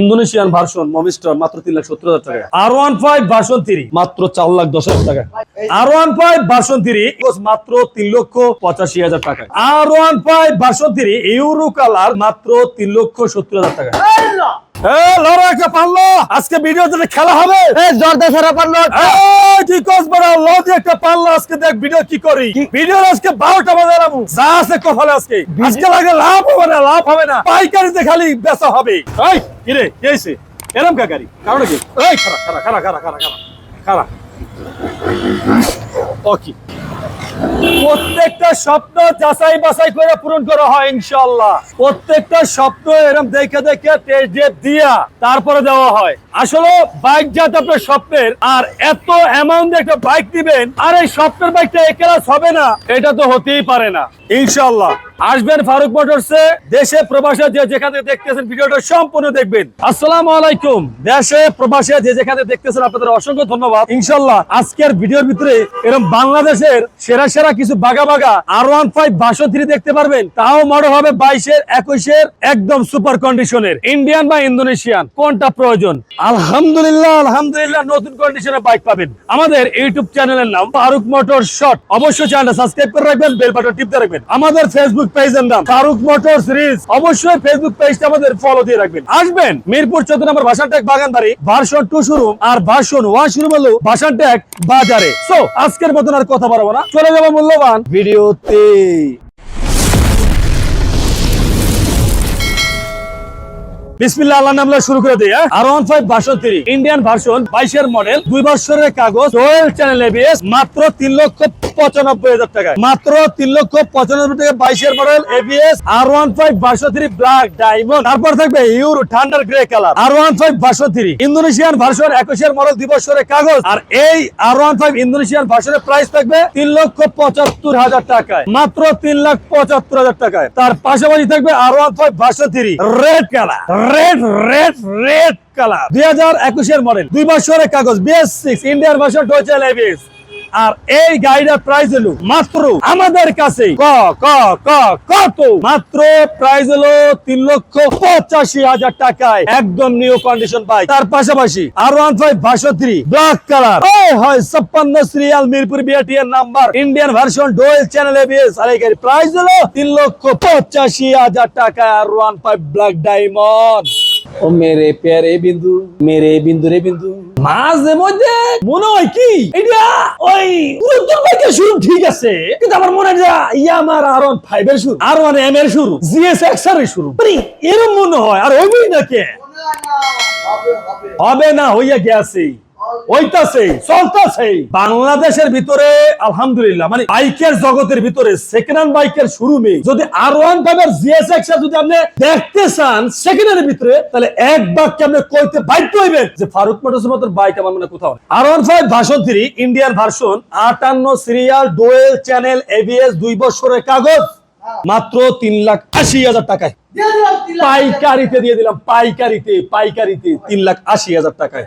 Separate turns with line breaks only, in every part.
Indonesian version মমিস্টার মাত্র তিন লাখ সত্তর হাজার টাকা। R one five version three মাত্র চার লাখ দশ হাজার টাকা। R one five version three মাত্র তিন লক্ষ পঁচাশি হাজার টাকা। R one five version three euro colour মাত্র তিন লক্ষ সত্তর হাজার টাকা। পারল? আজকে ভিডিও যেটা খেলা হবে।
জর্দা ছাড়া পারল।
এই, কস বড় একটা পারল? আজকে দেখ ভিডিও কি করি। ভিডিও আজকে বারোটা বাজে রাখব। যা আছে কপালে আজকে। আজকে লাগে লাভ হবে না লাভ হবে না। পাইকারিতে খালি বেচা হবে। এই কিরে কি হয়েছে এরম কাকারি কারণ কি? এই খারা খারা খারা খারা খারা খারা খারা ওকে প্রত্যেকটা স্বপ্ন যাচাই বাছাই করে পূরণ করা হয় ইনশাল্লাহ প্রত্যেকটা স্বপ্ন এরকম দেখে দেখে টেস্ট দিয়া তারপরে দেওয়া হয়। আসলে বাইক যাতে আপনার স্বপ্নের, আর এত অ্যামাউন্ট একটা বাইক দিবেন, আর এই স্বপ্নের বাইকটা একেলাস হবে না, এটা তো হতেই পারে না। ইনশাল্লাহ আসবেন ফারুক মোটরসে, দেশে, প্রবাসে যে যেখানে দেখতেছেন ভিডিওটা সম্পূর্ণ দেখবেন। আসসালামু আলাইকুম। দেশে, প্রবাসে যে যেখানে দেখতেছেন আপনাদের অসংখ্য ধন্যবাদ। ইনশাল্লাহ আজকের ভিডিওর ভিতরে এরকম বাংলাদেশের সেরা সেরা কিছু বাগা বাগা আর ওয়ান ফাইভ বাসো থ্রি দেখতে পারবেন। তাও মডেল হবে বাইশের, একুশের, একদম সুপার কন্ডিশনের। ইন্ডিয়ান বা ইন্দোনেশিয়ান, কোনটা প্রয়োজন? আলহামদুলিল্লাহ আলহামদুলিল্লাহ, নতুন কন্ডিশনের বাইক পাবেন। আমাদের ইউটিউব চ্যানেলের নাম ফারুক মোটর শট অবশ্যই চ্যানেলটা সাবস্ক্রাইব করে রাখবেন বেল বাটন টিপতে রাখবেন। আমাদের ফেসবুক নাম অবশ্যই ফেসবুক পেজটা আমাদের ফলো দিয়ে রাখবেন। আসবেন মিরপুর চোদ্দ নম্বর বাগানবাড়ি ভার্সন টু আর ভার্সন ওয়ান হলো বাজারে। সো আজকের মতন আর কথা না। চলে যাব মূল্যবান ভিডিওতে। ইন্ডিয়ান ভার্সন বাইশের মডেল দুই বছরের কাগজ রয়েল চ্যানেল মাত্র তিন লক্ষ পঁচানব্বই হাজার টাকা মাত্র তিন লক্ষ পঁচানব্বই টাকা বাইশের model ABS R one five three black diamond তারপর থাকবে thunder grey colour R one five three Indonesian version একুশের মডেল কাগজ। আর এই আর ওয়ান ফাইভ ইন্দোনেশিয়ান ভার্সনের প্রাইস থাকবে তিন লক্ষ পঁচাত্তর হাজার টাকায়। মাত্র তিন লাখ পঁচাত্তর হাজার টাকায়। তার পাশাপাশি থাকবে R one five version three red colour red red red colour দুই হাজার একুশের মডেল দুই বছরের কাগজ। BS six Indian version dual ABS আর এই গাড়িটার প্রাইস হলো মাত্র আমাদের কাছে ক ক ক, কত? মাত্র প্রাইস হলো তিন লক্ষ পঁচাশি হাজার টাকায়। একদম নিউ কন্ডিশন বাইক তার পাশাপাশি R one five three black colour হয় ছাপ্পান্ন সিরিয়াল মিরপুর বিআরটি এর number Indian version dual channel ABS আর এই গাড়ির প্রাইস হলো তিন লক্ষ পঁচাশি হাজার টাকায় R one five black diamond ও মেরে প্যারে বিন্দু, মেরে বিন্দু রে বিন্দু। মাঝে মধ্যে মনে হয় কি? এটা ওই উত্তর বাইকের শুরু ঠিক আছে, কিন্তু আমার মনে ইয়া আমার আর ওয়ান ফাইভ এর শুরু আর ওয়ান এম এর শুরু জিএস এক্সের শুরু। এরম মনে হয়, আর ওই কে? হবে না, হইয়া গেছে। ওইটাছে চলতেছে বাংলাদেশের ভিতরে আলহামদুলিল্লাহ মানে বাইকের জগতের ভিতরে সেকেন্ড হ্যান্ড বাইকের শুরুমে যদি আর ওয়ান ফাইভের যদি আপনি দেখতে চান সেকেন্ড হ্যান্ডের ভিতরে তাহলে এক বাক্যে আপনি কইতে বাধ্য হইবেন যে ফারুক মোটরস মতো বাইক আমার মনে কোথাও R one five version three Indian version আটান্ন সিরিয়াল ডোয়েল চ্যানেল এবিএস দুই বছরের কাগজ মাত্র তিন লাখ আশি হাজার টাকায়। পাইকারিতে দিয়ে দিলাম পাইকারিতে পাইকারিতে তিন লাখ আশি হাজার টাকায়।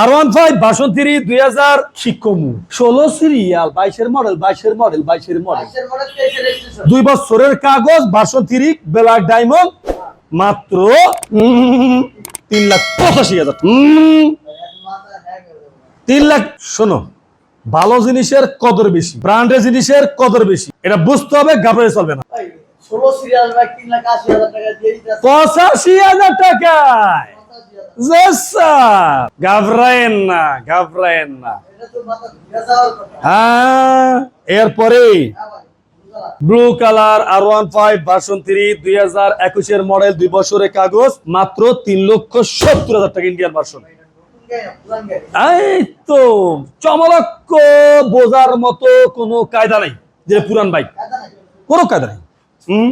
আর ওয়ান ফাইভ বাসন দুই হাজার শিক্ষমু। ষোলো সিরিয়াল বাইশের মডেল বাইশের মডেল বাইশের মডেল দুই বছরের কাগজ বাসন ব্ল্যাক ডায়মন্ড মাত্র তিন লাখ পঁচাশি হাজার। তিন লাখ শোনো ভালো জিনিসের কদর বেশি ব্র্যান্ডের জিনিসের কদর বেশি এটা বুঝতে হবে গাবড়ে চলবে না। পঁচাশি হাজার টাকায়. হ্যাঁ এরপরে blue colour R one five version three দুই হাজার একুশের মডেল, দুই বছরের কাগজ, মাত্র তিন লক্ষ সত্তর হাজার টাকা ইন্ডিয়ান ভার্সন এই তো চমলক্ষ বোঝার মতো কোনো কায়দা নাই, যে পুরান বাইক। কোনো কায়দা নাই। হুম?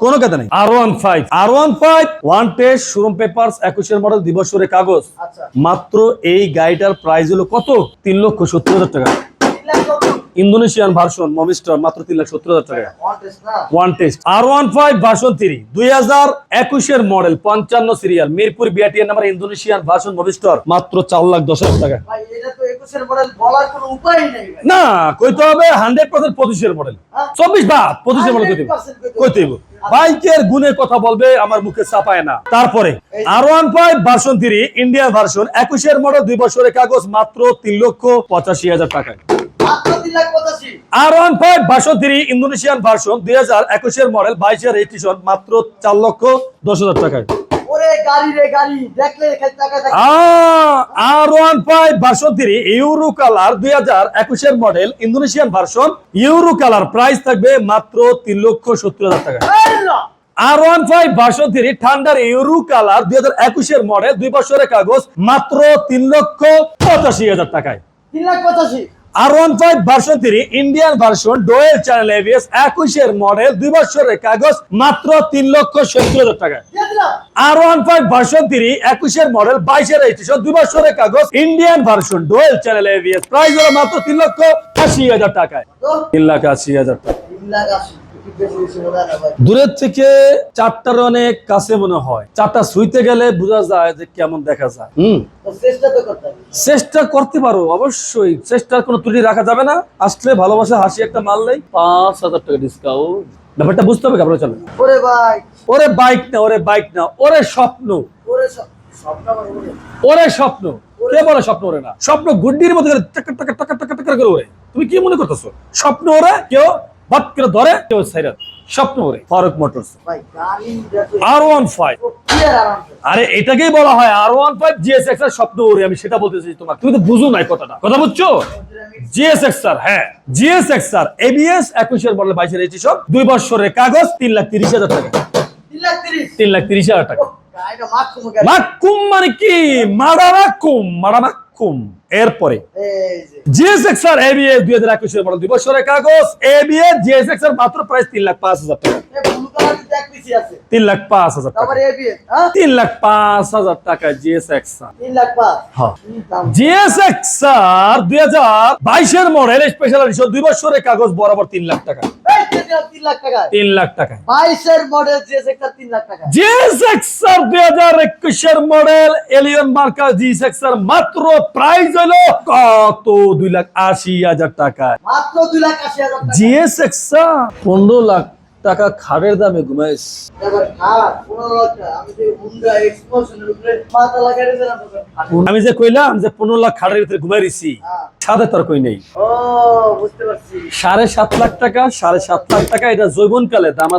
কোনো কথা নেই। R one five R one five one test showroom paper একুশের মডেল দিবসরের কাগজ।
আচ্ছা।
মাত্র এই গাড়িটার প্রাইস হলো কত? তিন লক্ষ সত্তর হাজার টাকা। ইন্দোনেশিয়ান ভার্সন মমিস্টার মাত্র তিন লাখ সত্তর হাজার টাকা।
ওয়ান টেস্ট না?
One test R one five version three দুই হাজার একুশের মডেল পঞ্চান্ন সিরিয়াল মিরপুর বিআটিএন নাম্বার ইন্দোনেশিয়ান ভার্সন মবিস্টার মাত্র চার লাখ দশ হাজার টাকা। না কইতে হবে হান্ড্রেড পার্সেন্ট পঁচিশের মডেল
হ্যাঁ?
চব্বিশ বা পঁচিশের মডেল কইতে
কইতে হবে।
কইতে হইব। বাইকের গুণে কথা বলবে আমার মুখে চাপায় না। তারপরে R one five version three Indian version একুশের মডেল দুই বছরের কাগজ মাত্র তিন লক্ষ পঁচাশি হাজার টাকায়। R one five version three Indonesian version দুই হাজার একুশের মডেল বাইশের রেজিস্ট্রেশন মাত্র চার লক্ষ দশ হাজার টাকায়।
গাড়ি রে গাড়ি দেখলে খালি টাকা থাকে।
R one five version three euro colour দুই হাজার একুশের model Indonesian version euro colour. Price থাকবে মাত্র তিন লক্ষ সত্তর হাজার টাকা। R one five version three thunder euro colour দুই হাজার একুশের মডেল দুই বছরের কাগজ মাত্র তিন লক্ষ পঁচাশি হাজার টাকায়।
তিন লাখ পঁচাশি।
R one five version three Indian version dual channel ABS একুশের মডেল দুই বছরের কাগজ, মাত্র তিন লক্ষ সত্তর হাজার টাকায় R one five version three একুশের মডেল বাইশের দুই বছরের কাগজ Indian version dual channel ABS price মাত্র তিন লক্ষ আশি হাজার টাকায়। তিন লাখ আশি হাজার টাকা।
তিন লাখ আশি।
দূরের থেকে চারটার অনেক কাছে মনে হয়। চারটা শুইতে গেলে বোঝা যায় যে কেমন দেখা যায়। হুম।
তো চেষ্টা করতে হবে।
চেষ্টা করতে পারো অবশ্যই। চেষ্টার কোনো ত্রুটি রাখা যাবে না। আসলে ভালোবাসা হাসি একটা মারলেই পাঁচ হাজার টাকা ডিসকাউন্ট ব্যাপারটা বুঝতে হবে কাপড় চলে।
ওরে ভাই।
ওরে বাইক না ওরে বাইক না ওরে স্বপ্ন।
ওরে স্বপ্ন ওরে
ওরে স্বপ্ন। কে বলে স্বপ্ন ওরে না? স্বপ্ন গুড্ডির মতো করে টাকা টাকা টাকা টাকা টাকা করে ওরে তুমি কি মনে করতেছো? স্বপ্ন ওরে কেউ হট করে ধরে কেউ সাইরা স্বপ্ন ওরে Faruk Motors. R one five
আর
এটাকেই বলা হয় আর ওয়ান ফাইভ জিএসএক্স এর স্বপ্ন ওরে আমি সেটা বলতেছি তোমার তুমি তো বুঝো নাই কথাটা। কথা বুঝছ? জিএসএক্স স্যার হ্যাঁ জিএসএক্স স্যার এবিএস একুশের মডেল বাইশের রেজিস্ট্রেশন দুই বছরের কাগজ তিন লাখ তিরিশ হাজার টাকা।
তিন লাখ তিরিশ?
হাজার টাকা।
ও, গাড়িটা মাছ কমে গেল।
মাক্কুম মানে কি? মারামাক্কুম মারামাক্কুম এরপরে
এই যে।
জিএসএক্স আর এবিএস দুই হাজার একুশের মডেল দুই বছরের কাগজ এবিএস জিএসএক্স এর মাত্র প্রাইস তিন লাখ পাঁচ হাজার টাকা। তিন লাখ পাঁচ হাজার টাকা। তিন লাখ পাঁচ হাজার টাকা জিএসএক্স
তিন লাখ পাঁচ। কি দাম।
জিএসএক্স আর দুই হাজার বাইশের মডেল স্পেশাল দুই বছরের কাগজ বরাবর তিন লাখ টাকা।
তিন লাখ টাকা
তিন লাখ টাকা
বাইশের মডেল যে একটা তিন লাখ টাকা
জিএসএক্স আর দুই হাজার একুশের মডেল এলিয়ন মার্কা জিএসএক্স আর মাত্র প্রাইস হলো কত? দুই লাখ আশি হাজার টাকা
মাত্র দুই লাখ আশি হাজার
পনেরো লাখ টাকা খাড়ের দামে ঘুমাইস।
আমি যে
কইলাম যে পনেরো লাখ খাড়ের ভিতরে ঘুমাই দিছি
হ্যাঁ।
সাথে তোর কই নেই? সাড়ে সাত লাখ টাকা সাড়ে সাত লাখ টাকা এটা জৈবনকালে দাম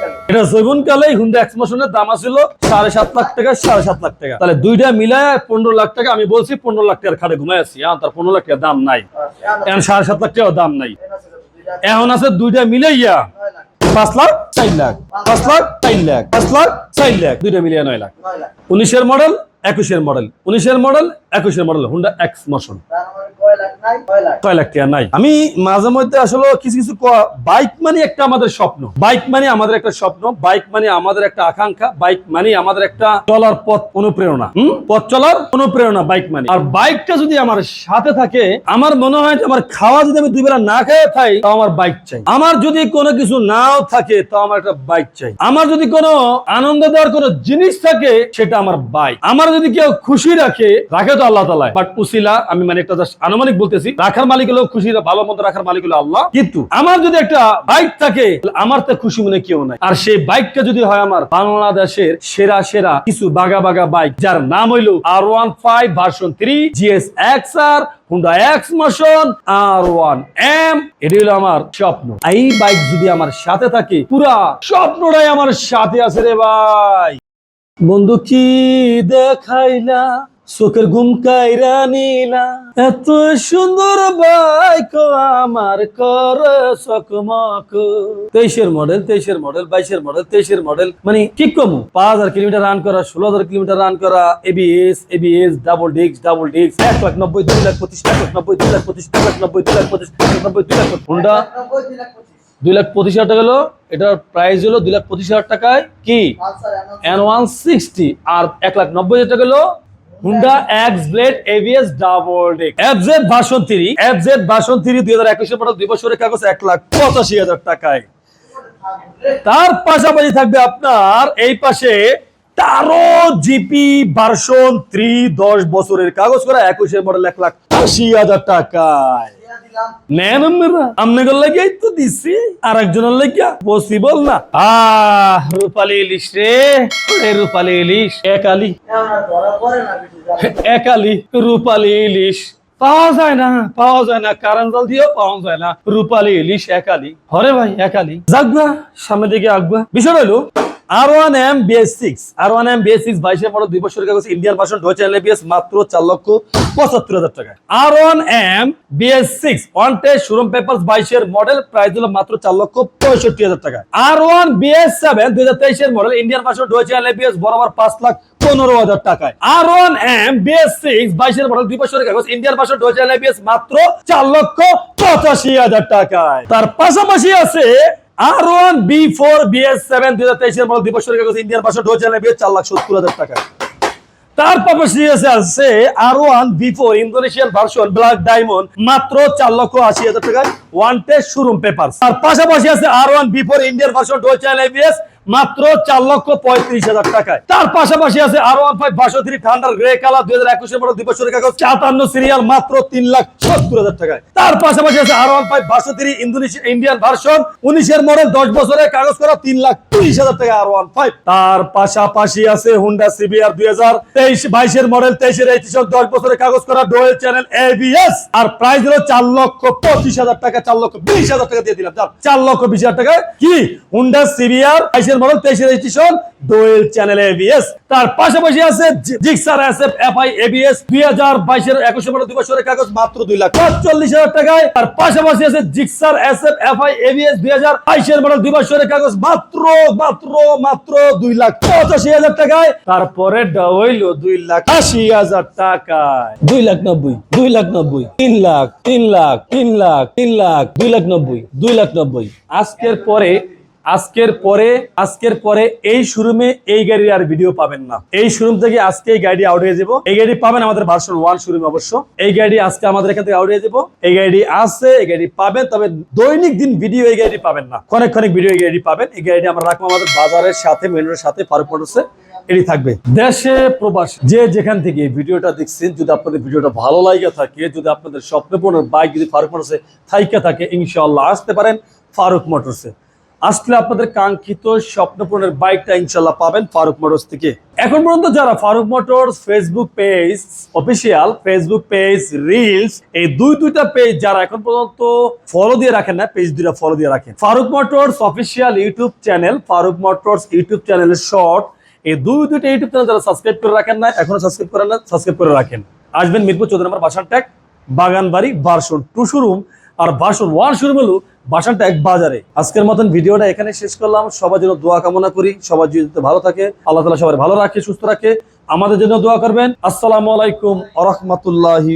কেন?
এটা জৈবনকালে হুন্ডা এক্সমোশনের দাম আছিল সাড়ে সাত লাখ টাকা সাড়ে সাত লাখ টাকা। তাহলে দুইটা মিলায় পনেরো লাখ টাকা আমি বলছি পনেরো লাখ টাকার খাটে ঘুমাই আছি। তার পনেরো লাখ টাকার দাম নাই।
আচ্ছা, এখন-
এখন সাড়ে সাত লাখ টাকার দাম নাই।
এখন আছে
আছে দুইটা মিলাইয়া
নয় লাখ,
পাঁচ লাখ চার লাখ পাঁচ লাখ চার লাখ পাঁচ লাখ চার লাখ দুইটা মিলিয়ে নয় লাখ। উনিশের মডেল একুশের মডেল উনিশের মডেল একুশের মডেল হুন্ডা এক্স মোশন আমি মাঝে মধ্যে আসলে কিছু কিছু বাইক মানে একটা আমাদের স্বপ্ন। বাইক মানে আমাদের একটা স্বপ্ন বাইক মানে আমাদের একটা আকাঙ্ক্ষা বাইক মানে আমাদের একটা চলার পথ অনুপ্রেরণা। হুম? পথ চলার অনুপ্রেরণা বাইক মানে আর বাইকটা যদি আমার সাথে থাকে, আমার মনে হয় যে আমার খাওয়া যদি আমি দুই বেলা না খেয়ে খাই তাও আমার বাইক চাই। আমার যদি কোনো কিছু নাও থাকে, তাও আমার একটা বাইক চাই। আমার যদি কোনো আনন্দ দেওয়ার কোনো জিনিস থাকে, সেটা আমার বাইক আমার যদি কেউ খুশি রাখে রাখে তো আল্লাহ তালা বাট উসিলা, আমি মানে একটা আনুমানিক বলতেছি, রাখার মালিক হলো খুশি, ভালো মন্দ রাখার মালিক হলো আল্লাহ। কিন্তু আমার যদি একটা বাইক থাকে আমার তো খুশি মনে কেউ নাই। আর সেই বাইকটা যদি হয় আমার বাংলাদেশের সেরা সেরা কিছু বাগা বাগা বাইক, যার নাম হইল R one five version three GS X R Honda X motion R one M এটি হলো আমার স্বপ্ন। এই বাইক যদি আমার সাথে থাকে, পুরা স্বপ্নটাই আমার সাথে আছে রে ভাই। বন্ধু কি দেখাইলা? চোখের ঘুম কাইরা নিলা এত সুন্দর বাইক আমার কর সকমক তেইশের মডেল তেইশের মডেল বাইশের মডেল তেইশের মডেল মানে কি কম পাঁচ হাজার কিলোমিটার রান করা ষোলো হাজার কিলোমিটার রান করা ABS ABS double disc double disc এক লাখ নব্বই দুই লাখ পঁচিশ এক লাখ নব্বই দুই লাখ পঁচিশ এক লাখ নব্বই দুই লাখ পঁচিশ এক লাখ নব্বই দুই লাখ। হোন্ডা
নব্বই, দুই লাখ পঁচিশ।
দুই লাখ পঁচিশ হাজার টাকা হলো এটার প্রাইস হলো দুই লাখ পঁচিশ হাজার টাকায় কি এন ওয়ান সিক্সটি আর এক লাখ নব্বই হাজার টাকা হলো Honda X blade ABS double disc version three version three দুই হাজার একুশের পর দুই বছরের কাগজ, এক লাখ পঁচাশি হাজার টাকায়। তার পাশাপাশি থাকবে আপনার এই পাশে তারো জিপি ভার্সন থ্রি দশ বছরের কাগজ করা, একুশের মডেল এক লাখ আশি হাজার টাকায়।
দিয়া
একালি। রূপালী পাওয়া যায় না, পাওয়া যায় না কারণ জল দিয়েও পাওয়া যায় না। রূপালী ইলিশ, একালি। হরে ভাই, একালি। যাকবা সামনে দিকে আঁকবা বিষয় হলো R one M BS six বাইশে পড়ো দুই বছরের কাগজ ইন্ডিয়ান ভার্সন ঢোচে এলবিএস মাত্র চার লক্ষ পঁচাত্তর হাজার টাকা R one M BS six one test model price হলো মাত্র চার লক্ষ পঁয়ষট্টি হাজার টাকা R one BS seven model Indian version ঢোচে এলবিএস বরাবর পাঁচ লাখ পনেরো হাজার টাকায়। R one M BS six বাইশের মডেল দুই বছরের কাগজ ইন্ডিয়ান ভার্সন ঢোচে এলবিএস মাত্র চার লক্ষ পঁচাশি হাজার টাকায়। তার পাশাপাশি আছে R one B four seven দুই হাজার তেইশের ঢোচে এলবিএস চার লাখ সত্তর হাজার টাকায় তার পাশাপাশি R one B four Indonesian version black diamond মাত্র চার লক্ষ আশি হাজার টাকায় ওয়ান টেস্ট শোরুম পেপার পাশাপাশি আছে R one B four Indian version ডোচাইল ABS মাত্র চার লক্ষ পঁয়ত্রিশ হাজার টাকায় তার পাশাপাশি আছে R one five three thunder grey colour দুই হাজার একুশের মডেল দুই চাতান্ন সিরিয়াল মাত্র তিন লাখ টাকায়। তার পাশাপাশি আছে R one Indonesia Indian version উনিশের মডেল দশ বছরের কাগজ করা তিন লাখ তিরিশ হাজার টাকা আর ওয়ান তার পাশাপাশি আছে হুন্ডা সিবিআর দুই হাজার। তেইশ, বাইশের মডেল তেইশের রেজিস্ট্রেশন দশ বছরের কাগজ করা ডোয়েল চ্যানেল এবিএস আর প্রাইস হলো চার লক্ষ পঁচিশ হাজার টাকা, চার লক্ষ বিশ হাজার টাকা দিয়ে দিলাম। চার লক্ষ বিশ হাজার টাকা কি? হুন্ডা সিবিআর বাইশের মডেল তেইশের রেজিস্ট্রেশন ডোয়েল চ্যানেল এবিএস তার পাশাপাশি আছে জিক্সার এসএফ এফআই এবিএস দুই হাজার বাইশের একুশের মডেল দুই বছরের কাগজ, মাত্র দুই তারপরে হইল দুই লাখ আশি হাজার টাকায়। দুই লাখ নব্বই, দুই লাখ নব্বই, তিন লাখ তিন লাখ তিন লাখ তিন লাখ, দুই লাখ নব্বই, দুই লাখ নব্বই। আজকের পরে আজকের পরে আজকের পরে এই শোরুমে এই গাড়ির আর ভিডিও পাবেন না। এই শোরুম থেকে আজকে এই গাড়ি আউট হয়ে যাব। এই গাড়ি পাবেন আমাদের ভার্সন ওয়ান শোরুমে অবশ্য। এই গাড়ি আজকে আমাদের এখান থেকে আউট হয়ে যাব। এই গাড়ি আছে, এই গাড়ি পাবেন, তবে দৈনিক দিন ভিডিও এই গাড়ি পাবেন না। ক্ষণিক ক্ষণিক ভিডিও এই গাড়ি পাবেন। এই গাড়িটি আমরা রাখব আমাদের বাজারের সাথে মেন রোডের সাথে ফারুক মোটরসে এটি থাকবে দেশে প্রবাস। যে যেখান থেকে ভিডিওটা দেখছেন, যদি আপনাদের ভিডিওটা ভালো লাগে থাকে, যদি আপনাদের স্বপ্নপূর্ণ বাইক যদি ফারুক মোটরসে থাইকা থাকে, ইনশাআল্লাহ আসতে পারেন ফারুক মোটরসে। আসলে আপনাদের কাঙ্ক্ষিত স্বপ্নপূর্ণের বাইকটা ইনশাল্লাহ পাবেন ফারুক মোটরস থেকে। এখন পর্যন্ত যারা Faruk Motors Facebook page official Facebook page reels এই দুই দুইটা পেজ যারা এখন পর্যন্ত ফলো দিয়ে রাখেন না পেজ দুইটা ফলো দিয়ে রাখেন। Faruk Motors official YouTube channel Faruk Motors YouTube চ্যানেলের শর্ট এই দুই দুইটা ইউটিউব চ্যানেল যারা সাবস্ক্রাইব করে রাখেন না, এখনও সাবস্ক্রাইব করেন না সাবস্ক্রাইব করে রাখেন। আসবেন মিরপুর চৌধুরী নম্বর বাসান ট্যাগ বাগানবাড়ি ভার্সন টু শোরুম আর ভার্সন ওয়ান শোরুম হলো বাসানটা এক বাজারে। আজকের মতন ভিডিওটা এখানে শেষ করলাম। সবার জন্য দোয়া কামনা করি। সবার যদি ভালো থাকে, আল্লাহ তালা সবাই ভালো রাখে, সুস্থ রাখে। আমাদের জন্য দোয়া করবেন। আসসালামু আলাইকুম আ রহমতুল্লাহি